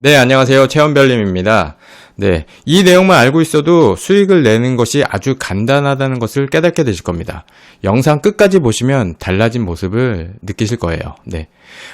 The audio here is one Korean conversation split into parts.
네, 안녕하세요. 체험별님입니다. 네, 이 내용만 알고 있어도 수익을 내는 것이 아주 간단하다는 것을 깨닫게 되실 겁니다. 영상 끝까지 보시면 달라진 모습을 느끼실 거예요. 네.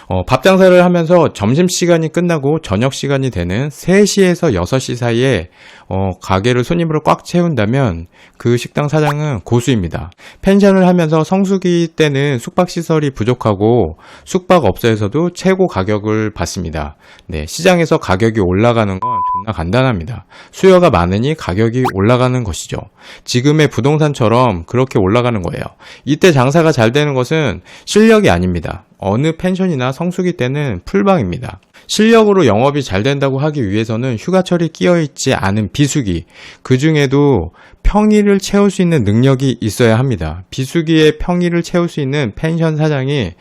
어, 밥 장사를 하면서 점심시간이 끝나고 저녁시간이 되는 3시에서 6시 사이에 어, 가게를 손님으로 꽉 채운다면 그 식당 사장은 고수입니다. 펜션을 하면서 성수기 때는 숙박시설이 부족하고 숙박업소에서도 최고 가격을 받습니다. 네, 시장에서 가격이 올라가는 건 존나 간단합니다. 수요가 많으니 가격이 올라가는 것이죠. 지금의 부동산처럼 그렇게 올라가는 거예요. 이때 장사가 잘 되는 것은 실력이 아닙니다. 어느 펜션이나 성수기 때는 풀방입니다. 실력으로 영업이 잘 된다고 하기 위해서는 휴가철이 끼어 있지 않은 비수기, 그 중에도 평일을 채울 수 있는 능력이 있어야 합니다. 비수기에 평일을 채울 수 있는 펜션 사장이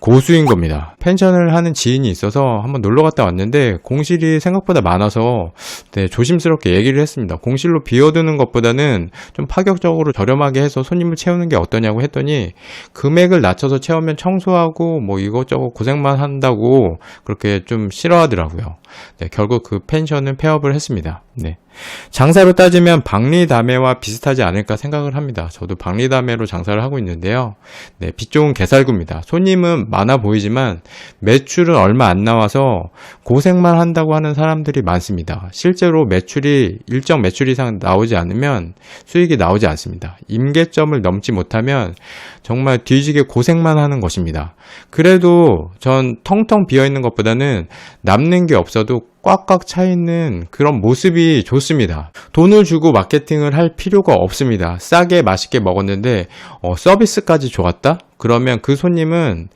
고수인 겁니다. 펜션을 하는 지인이 있어서 한번 놀러 갔다 왔는데 공실이 생각보다 많아서 네, 조심스럽게 얘기를 했습니다. 공실로 비워두는 것보다는 좀 파격적으로 저렴하게 해서 손님을 채우는 게 어떠냐고 했더니 금액을 낮춰서 채우면 청소하고 뭐 이것저것 고생만 한다고 그렇게 좀 싫어하더라고요. 네, 결국 그 펜션은 폐업을 했습니다. 네. 장사로 따지면 박리다매와 비슷하지 않을까 생각을 합니다. 저도 박리다매로 장사를 하고 있는데요. 네, 빛 좋은 개살구입니다. 손님은 많아 보이지만 매출은 얼마 안 나와서 고생만 한다고 하는 사람들이 많습니다. 실제로 매출이 일정 매출 이상 나오지 않으면 수익이 나오지 않습니다. 임계점을 넘지 못하면 정말 뒤지게 고생만 하는 것입니다. 그래도 전 텅텅 비어 있는 것보다는 남는 게 없어도 꽉꽉 차 있는 그런 모습이 좋습니다. 돈을 주고 마케팅을 할 필요가 없습니다. 싸게 맛있게 먹었는데 어, 서비스까지 좋았다? 그러면 그 손님은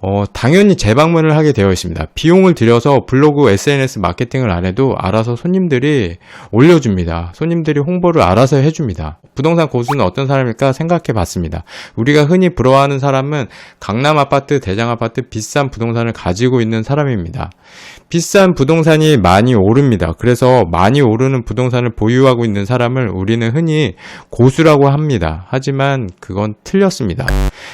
어, 당연히 재방문을 하게 되어 있습니다. 비용을 들여서 블로그 SNS 마케팅을 안 해도 알아서 손님들이 올려줍니다. 손님들이 홍보를 알아서 해줍니다. 부동산 고수는 어떤 사람일까 생각해 봤습니다. 우리가 흔히 부러워하는 사람은 강남 아파트, 대장 아파트, 비싼 부동산을 가지고 있는 사람입니다. 비싼 부동산이 많이 오릅니다. 그래서 많이 오르는 부동산을 보유하고 있는 사람을 우리는 흔히 고수라고 합니다. 하지만 그건 틀렸습니다.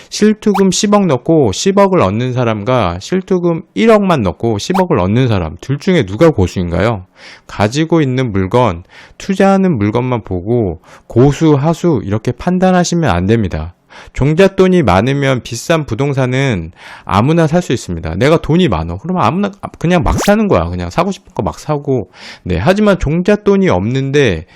실투금 10억 넣고 10억을 얻는 사람과 실투금 1억만 넣고 10억을 얻는 사람 둘 중에 누가 고수인가요? 가지고 있는 물건, 투자하는 물건만 보고 고수, 하수 이렇게 판단하시면 안 됩니다. 종잣돈이 많으면 비싼 부동산은 아무나 살 수 있습니다. 내가 돈이 많어. 그러면 아무나 그냥 막 사는 거야. 그냥 사고 싶은 거 막 사고. 네. 하지만 종잣돈이 없는데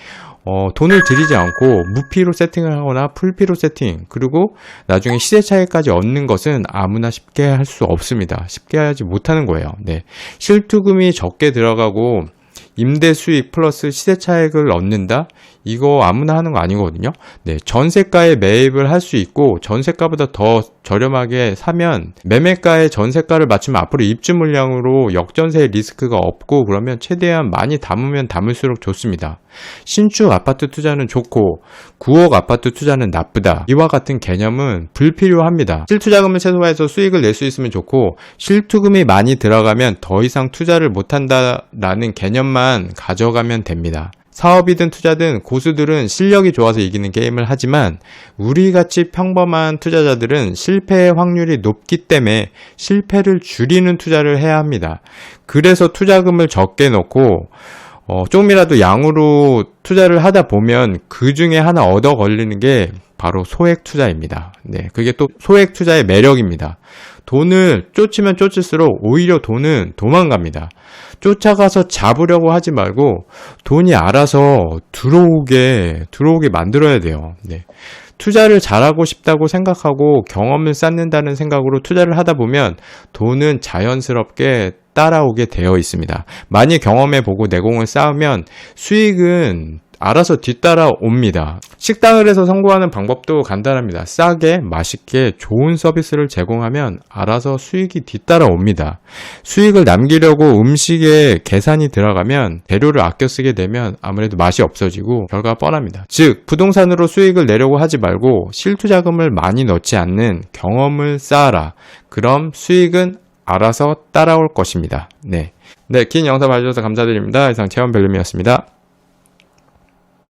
어, 돈을 들이지 않고 무피로 세팅을 하거나 풀피로 세팅 그리고 나중에 시세 차익까지 얻는 것은 아무나 쉽게 할 수 없습니다. 쉽게 하지 못하는 거예요. 네. 실투금이 적게 들어가고 임대 수익 플러스 시세 차익을 얻는다? 이거 아무나 하는 거 아니거든요. 네, 전세가에 매입을 할 수 있고 전세가보다 더 저렴하게 사면 매매가에 전세가를 맞추면 앞으로 입주 물량으로 역전세 리스크가 없고 그러면 최대한 많이 담으면 담을수록 좋습니다. 신축 아파트 투자는 좋고 9억 아파트 투자는 나쁘다. 이와 같은 개념은 불필요합니다. 실투자금을 최소화해서 수익을 낼 수 있으면 좋고 실투금이 많이 들어가면 더 이상 투자를 못한다라는 개념만 가져가면 됩니다. 사업이든 투자든 고수들은 실력이 좋아서 이기는 게임을 하지만 우리같이 평범한 투자자들은 실패의 확률이 높기 때문에 실패를 줄이는 투자를 해야 합니다. 그래서 투자금을 적게 넣고 어, 조금이라도 양으로 투자를 하다 보면 그 중에 하나 얻어 걸리는 게 바로 소액 투자입니다. 네, 그게 또 소액 투자의 매력입니다. 돈을 쫓으면 쫓을수록 오히려 돈은 도망갑니다. 쫓아가서 잡으려고 하지 말고 돈이 알아서 들어오게, 들어오게 만들어야 돼요. 네. 투자를 잘하고 싶다고 생각하고 경험을 쌓는다는 생각으로 투자를 하다 보면 돈은 자연스럽게 따라오게 되어 있습니다. 많이 경험해 보고 내공을 쌓으면 수익은 알아서 뒤따라 옵니다. 식당을 해서 성공하는 방법도 간단합니다. 싸게, 맛있게, 좋은 서비스를 제공하면 알아서 수익이 뒤따라 옵니다. 수익을 남기려고 음식에 계산이 들어가면 재료를 아껴 쓰게 되면 아무래도 맛이 없어지고 결과가 뻔합니다. 즉, 부동산으로 수익을 내려고 하지 말고 실투 자금을 많이 넣지 않는 경험을 쌓아라. 그럼 수익은 알아서 따라올 것입니다. 네. 네, 긴 영상 봐주셔서 감사드립니다. 이상 체험별님이었습니다.